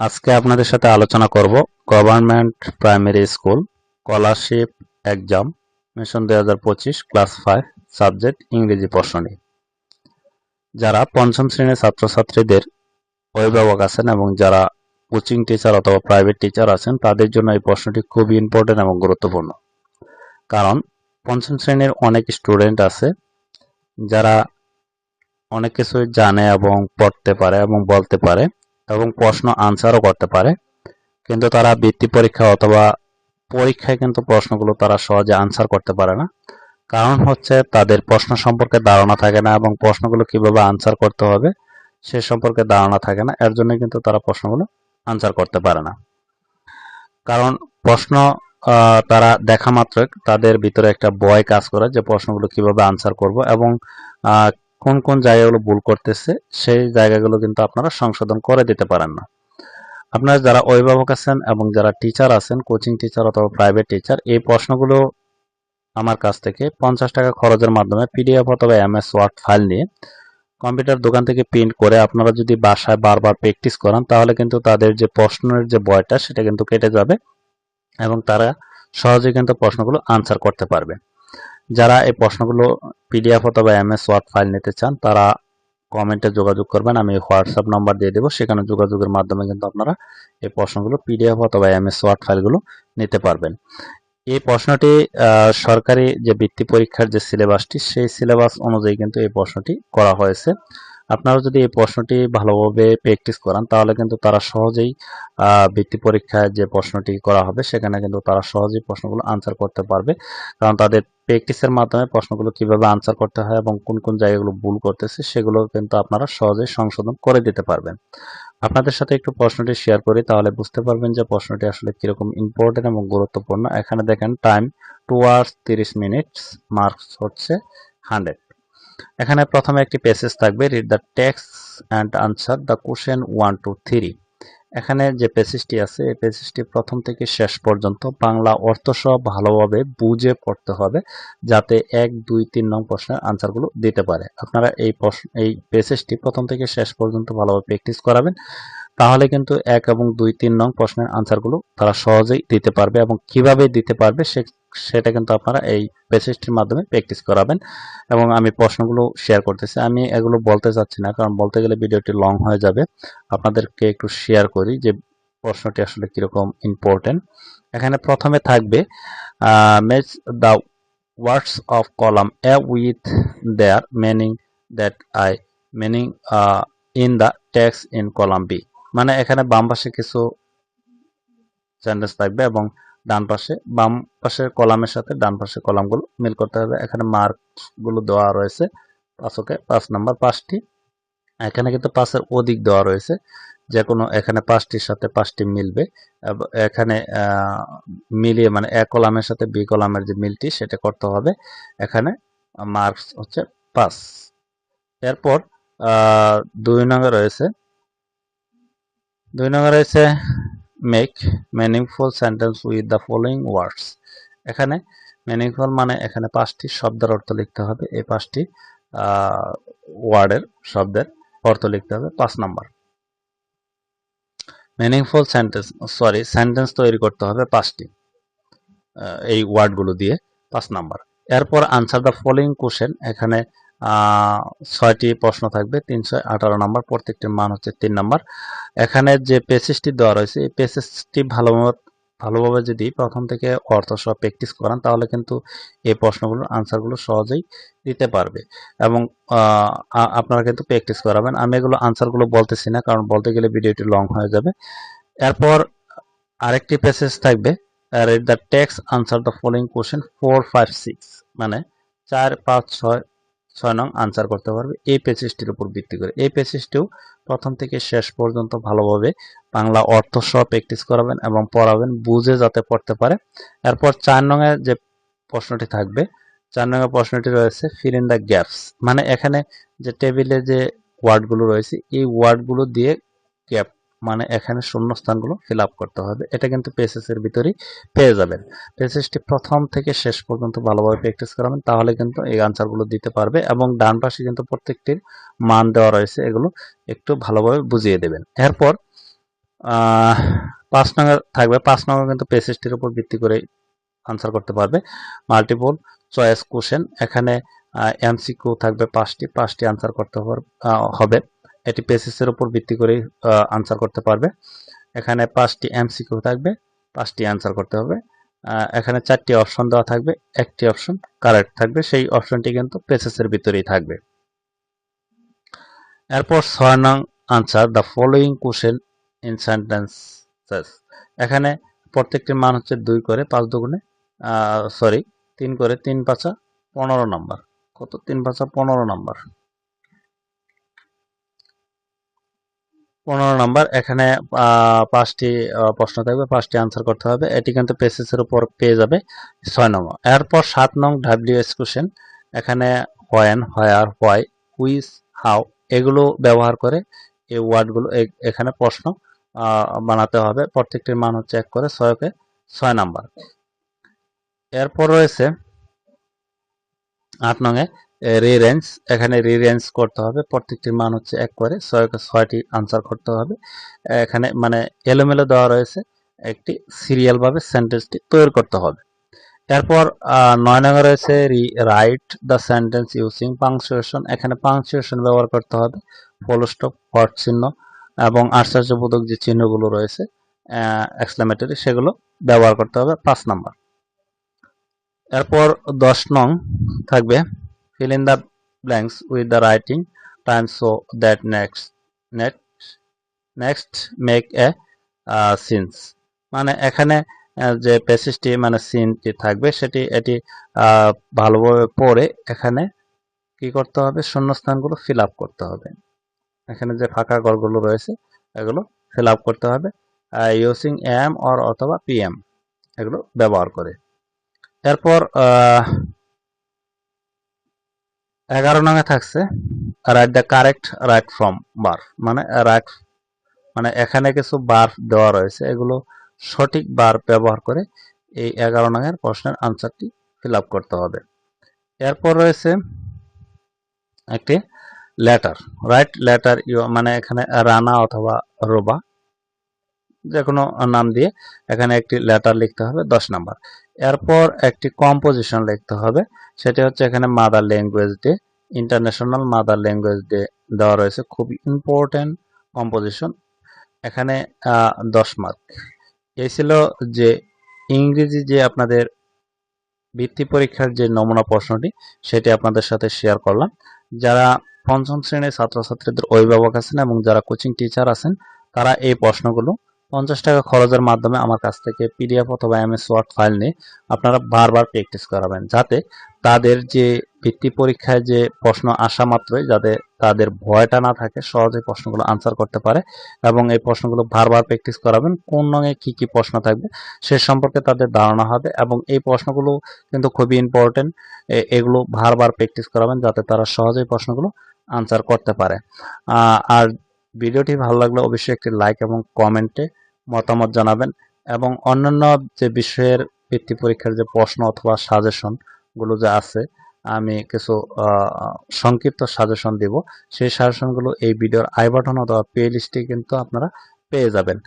আজকে আপনাদের সাথে আলোচনা করব government primary school scholarship exam mission দুই হাজার পঁচিশ ক্লাস ফাইভ সাবজেক্ট ইংরেজি প্রশ্ন নিয়ে। যারা পঞ্চম শ্রেণির ছাত্রছাত্রীদের অভিভাবক আছেন এবং যারা কোচিং টিচার অথবা প্রাইভেট টিচার আছেন, তাদের জন্য এই প্রশ্নটি খুবই ইম্পর্টেন্ট এবং গুরুত্বপূর্ণ। কারণ পঞ্চম শ্রেণির অনেক স্টুডেন্ট আছে, যারা অনেক কিছুই জানে এবং পড়তে পারে এবং বলতে পারে। এবং প্রশ্ন আনসারও করতে পারে। কিন্তু তারা বৃত্তি পরীক্ষা অথবা পরীক্ষায় কিন্তু প্রশ্নগুলো তারা সহজে আনসার করতে পারে না। কারণ হচ্ছে তাদের প্রশ্ন সম্পর্কে ধারণা থাকে না এবং প্রশ্নগুলো কীভাবে আনসার করতে হবে সে সম্পর্কে ধারণা থাকে না। এর জন্য কিন্তু তারা প্রশ্নগুলো আনসার করতে পারে না। কারণ প্রশ্ন তারা দেখা মাত্র তাদের ভিতরে একটা ভয় কাজ করে যে প্রশ্নগুলো কীভাবে আনসার করব এবং কোন কোন জায়গাগুলো ভুল করতেছে, সেই জায়গাগুলো কিন্তু আপনারা সংশোধন করে দিতে পারেন না। আপনারা যারা অভিভাবক আছেন এবং যারা টিচার আছেন কোচিং টিচার অথবা প্রাইভেট টিচার এই প্রশ্নগুলো আমার কাছ থেকে পঞ্চাশ টাকা খরচের মাধ্যমে পিডিএফ অথবা এমএস ওয়ার্ড ফাইল নিয়ে কম্পিউটার দোকান থেকে প্রিন্ট করে আপনারা যদি বাসায় বারবার প্র্যাকটিস করান, তাহলে কিন্তু তাদের যে প্রশ্নের যে বয়টা সেটা কিন্তু কেটে যাবে এবং তারা সহজে কিন্তু প্রশ্নগুলো আনসার করতে পারবে। যারা এই প্রশ্নগুলো পিডিএফ অথবা এম এস ওয়ার্ড ফাইল নিতে চান, তারা কমেন্টে যোগাযোগ করবেন। আমি হোয়াটসঅ্যাপ নাম্বার দিয়ে দেবো। সেখানে যোগাযোগের মাধ্যমে কিন্তু আপনারা এই প্রশ্নগুলো পিডিএফ অথবা এম এস ওয়ার্ড ফাইলগুলো নিতে পারবেন। এই প্রশ্নটি সরকারি যে বৃত্তি পরীক্ষার যে সিলেবাসটি সেই সিলেবাস অনুযায়ী কিন্তু এই প্রশ্নটি করা হয়েছে। আপনারা যদি এই প্রশ্নটি ভালোভাবে প্র্যাকটিস করান, তাহলে কিন্তু তারা সহজেই বৃত্তি পরীক্ষায় যে প্রশ্নটি করা হবে, সেখানে কিন্তু তারা সহজেই প্রশ্নগুলো আনসার করতে পারবে। কারণ তাদের প্র্যাকটিসের মাধ্যমে প্রশ্নগুলো কীভাবে আনসার করতে হয় এবং কোন কোন জায়গাগুলো ভুল করতেছে, সেগুলো কিন্তু আপনারা সহজেই সংশোধন করে দিতে পারবেন। আপনাদের সাথে একটু প্রশ্নটি শেয়ার করি, তাহলে বুঝতে পারবেন যে প্রশ্নটি আসলে কীরকম ইম্পর্টেন্ট এবং গুরুত্বপূর্ণ। এখানে দেখেন টাইম টু আওয়ার্স তিরিশ মিনিটস মার্কস হচ্ছে হান্ড্রেড এখানে প্রথমে একটি পেসেজ থাকবে read the text and answer the question one two three এখানে যে পেসেজটি আছে, এই পেসেজটি প্রথম থেকে শেষ পর্যন্ত বাংলা অর্থ সহ ভালোভাবে বুঝে পড়তে হবে, যাতে এক, দুই, তিন নং প্রশ্নের আনসারগুলো দিতে পারে। আপনারা এই প্রশ্ন, এই পেসেজটি প্রথম থেকে শেষ পর্যন্ত ভালোভাবে প্র্যাকটিস করাবেন, তাহলে কিন্তু এক এবং দুই, তিন নং প্রশ্নের আনসারগুলো তারা সহজেই দিতে পারবে এবং কীভাবে দিতে পারবে সে সেটা কিন্তু আপনারা এই পেসেজটির মাধ্যমে প্র্যাকটিস করাবেন। এবং আমি প্রশ্নগুলো শেয়ার করতেছি। আমি এগুলো বলতে চাচ্ছি না, কারণ বলতে গেলে ভিডিওটি লং হয়ে যাবে। আপনাদেরকে একটু শেয়ার করি যে প্রশ্নটি আসলে কীরকম ইম্পর্টেন্ট এখানে প্রথমে থাকবে match the words of column A with their meaning that I meaning in the text in column B মানে এখানে বাম পাশে কিছু সেন্টেন্স থাকবে এবং ডান পাশে, বাম পাশের কলামের সাথে ডান পাশের কলামগুলো মিল করতে হবে। এখানে মার্কসগুলো দেওয়া রয়েছে। পাঁচকে পাঁচ নাম্বার, পাঁচটি। এখানে কিন্তু পাঁচের অধিক দেওয়া রয়েছে। যে কোনো এখানে পাঁচটির সাথে পাঁচটি মিলবে। এখানে মিলিয়ে মানে এক কলামের সাথে বি কলামের যে মিলটি, সেটা করতে হবে। এখানে মার্কস হচ্ছে পাঁচ। এরপর দুই নম্বর রয়েছে। দুই নম্বর রয়েছে make meaningful sentence with the following words এখানে মিনিংফুল মানে এখানে পাঁচটি শব্দের অর্থ লিখতে হবে। এই পাঁচটি ওয়ার্ডের শব্দের অর্থ লিখতে হবে। পাঁচ number. Meaningful sentence sorry sentence তৈরি করতে হবে পাঁচটি এই ওয়ার্ডগুলো দিয়ে। পাঁচ নাম্বার। এরপর আনসার দ্য ফলোয়িং কোশ্চেন এখানে ছয়টি প্রশ্ন থাকবে, তিনশো আঠারো নম্বর প্রত্যেকটির মান হচ্ছে তিন নম্বর। এখানে যে পেসেজটি দেওয়া রয়েছে, এই পেসেজটি ভালোভাবে ভালোভাবে যদি প্রথম থেকে অর্থ সহ প্র্যাকটিস করান, তাহলে কিন্তু এই প্রশ্নগুলোর আনসারগুলো সহজেই দিতে পারবে। এবং আপনারা কিন্তু প্র্যাকটিস করাবেন। আমি এগুলো আনসারগুলো বলতেছি না, কারণ বলতে গেলে ভিডিওটি লং হয়ে যাবে। এরপর আরেকটি প্যাসেজ থাকবে read the text answer the following question four five six মানে চার, পাঁচ, ছয় ছয় নং আনসার করতে পারবে। এই প্যাসেজটির উপর ভিত্তি করে। এই প্যাসেজটিও প্রথম থেকে শেষ পর্যন্ত ভালোভাবে বাংলা অর্থ সহ প্র্যাকটিস করাবেন এবং পড়াবেন, বুঝে যাতে পড়তে পারে। এরপর চার নংয়ের যে প্রশ্নটি থাকবে, চার নম্বর প্রশ্নটি রয়েছে ফিল ইন দ্য গ্যাপস মানে এখানে যে টেবিলে যে ওয়ার্ডগুলো রয়েছে, এই ওয়ার্ডগুলো দিয়ে গ্যাপ মানে এখানে শূন্যস্থানগুলো ফিল আপ করতে হবে। এটা কিন্তু পেসেস এর ভিতরেই পেয়ে যাবেন। পেসেসটি প্রথম থেকে শেষ পর্যন্ত ভালোভাবে প্র্যাকটিস করাবেন, তাহলে কিন্তু এই আনসারগুলো দিতে পারবে এবং ডান পাশে কিন্তু প্রত্যেকটির মান দেওয়া রয়েছে, এগুলো একটু ভালোভাবে বুঝিয়ে দেবেন। এরপর পাঁচ নম্বর থাকবে, পাঁচ নম্বর কিন্তু পেসিসটির উপর ভিত্তি করে আনসার করতে পারবে। মাল্টিপল চয়েস কোশ্চেন এখানে এমসিকিউ থাকবে পাঁচটি পাঁচটি আনসার করতে হবে। এটি পেসিসের উপর ভিত্তি করে আনসার করতে পারবে। এখানে পাঁচটি এমসিকিউ থাকবে, পাঁচটি আনসার করতে হবে। এখানে চারটি অপশন দেওয়া থাকবে, একটি অপশন কারেক্ট থাকবে, সেই অপশনটি কিন্তু পেসেসের ভিতরেই থাকবে। এরপর ছয় নং answer the following question in sentences এখানে প্রত্যেকটির মান হচ্ছে দুই করে, পাঁচ দুগুণে সরি তিন করে, তিন পাঁচা পনেরো নাম্বার কত? তিন পাঁচা পনেরো নাম্বার পনেরো নাম্বার, এখানে পাঁচটি প্রশ্ন থাকবে, পাঁচটি আনসার করতে হবে। এটি কিন্তু পেসেসের উপর পেয়ে যাবে ছয় নম্বর। এরপর সাত নং ডাব্লিউ ডাব্লিউএস কোশ্চেন এখানে when where why whose how এগুলো ব্যবহার করে এই ওয়ার্ডগুলো এখানে প্রশ্ন বানাতে হবে। প্রত্যেকটির মান হচ্ছে এক করে ছয়কে ছয় নাম্বার। এরপর রয়েছে আট নঙে রিরেঞ্জ এখানে রিরেঞ্জ করতে হবে। প্রত্যেকটির মান হচ্ছে এক করে ছয়কে ছয়টি আনসার করতে হবে। এখানে মানে এলোমেলো দেওয়া রয়েছে একটি সিরিয়ালভাবে সেন্টেন্সটি তৈরি করতে হবে। এরপর নয় নঙ্গে রয়েছে rewrite the sentence using punctuation এখানে পাংচুয়েশন ব্যবহার করতে হবে ফুল স্টপ হট চিহ্ন এবং আশ্চর্যবোধক যে চিহ্নগুলো রয়েছে এক্সক্লামেটরি সেগুলো ব্যবহার করতে হবে পাঁচ নাম্বার। এরপর দশ নং থাকবে fill in the blanks with the writing time so that next next next make a uh, scenes. মানে এখানে যে প্যাসেজটি মানে সিনটি থাকবে সেটি এটি ভালোভাবে পড়ে এখানে কি করতে হবে? শূন্যস্থানগুলো ফিল আপ করতে হবে। এখানে যে ফাঁকা ঘরগুলো রয়েছে এগুলো ফিল আপ করতে হবে ইউজিং এম অর অথবা পিএম এগুলো ব্যবহার করে। এরপর এগারো নঙে থাকছে write the correct right from বার মানে রাইট মানে এখানে কিছু বার দেওয়া রয়েছে, এগুলো সঠিক বার ব্যবহার করে এই এগারো নঙের প্রশ্নের আনসারটি ফিল করতে হবে। এরপর রয়েছে একটি লেটার রাইট লেটার ইউ মানে এখানে রানা অথবা রোবা যে কোনো নাম দিয়ে এখানে একটি লেটার লিখতে হবে, দশ নাম্বার। এরপর একটি কম্পোজিশন লিখতে হবে, সেটি হচ্ছে এখানে mother language day international mother language day দেওয়া রয়েছে। খুব ইম্পর্টেন্ট কম্পোজিশন এখানে দশ মার্ক এই ছিল যে ইংরেজি যে আপনাদের বৃত্তি পরীক্ষার যে নমুনা প্রশ্নটি, সেটি আপনাদের সাথে শেয়ার করলাম। যারা পঞ্চম শ্রেণির ছাত্রছাত্রীদের অভিভাবক আছেন এবং যারা কোচিং টিচার আছেন, তারা এই প্রশ্নগুলো পঞ্চাশ টাকা খরচের মাধ্যমে আমার কাছ থেকে পিডিএফ অথবা এমএস ওয়ার্ড ফাইল নিয়ে আপনারা বারবার প্র্যাকটিস করাবেন। যাতে তাদের যে ভিত্তি পরীক্ষায় যে প্রশ্ন আসা মাত্রই যাতে তাদের ভয়টা না থাকে, সহজে প্রশ্নগুলো আনসার করতে পারে এবং এই প্রশ্নগুলো বারবার প্র্যাকটিস করাবেন, কোন রঙে কি কি প্রশ্ন থাকবে সে সম্পর্কে তাদের ধারণা হবে এবং এই প্রশ্নগুলো কিন্তু খুবই ইম্পর্টেন্ট এগুলো বারবার প্র্যাকটিস করাবেন যাতে তারা সহজেই প্রশ্নগুলো আনসার করতে পারে। আর ভিডিওটি ভালো লাগলে অবশ্যই একটি লাইক এবং কমেন্টে মতামত জানাবেন এবং অন্যান্য যে বিষয়ের বৃত্তি পরীক্ষার যে প্রশ্ন অথবা সাজেশনগুলো যে আছে, আমি কিছু সংক্ষিপ্ত সাজেশন দিব। সেই সাজেশনগুলো এই ভিডিওর আই বাটন অথবা প্লে লিস্টে কিন্তু আপনারা পেয়ে যাবেন।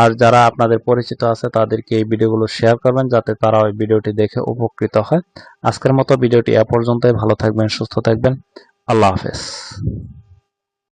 আর যারা আপনাদের পরিচিত আছে, তাদেরকে এই ভিডিওগুলো শেয়ার করবেন যাতে তারা ওই ভিডিওটি দেখে উপকৃত হয়। আজকের মতো ভিডিওটি এ পর্যন্তই। ভালো থাকবেন, সুস্থ থাকবেন। আল্লাহ হাফেজ।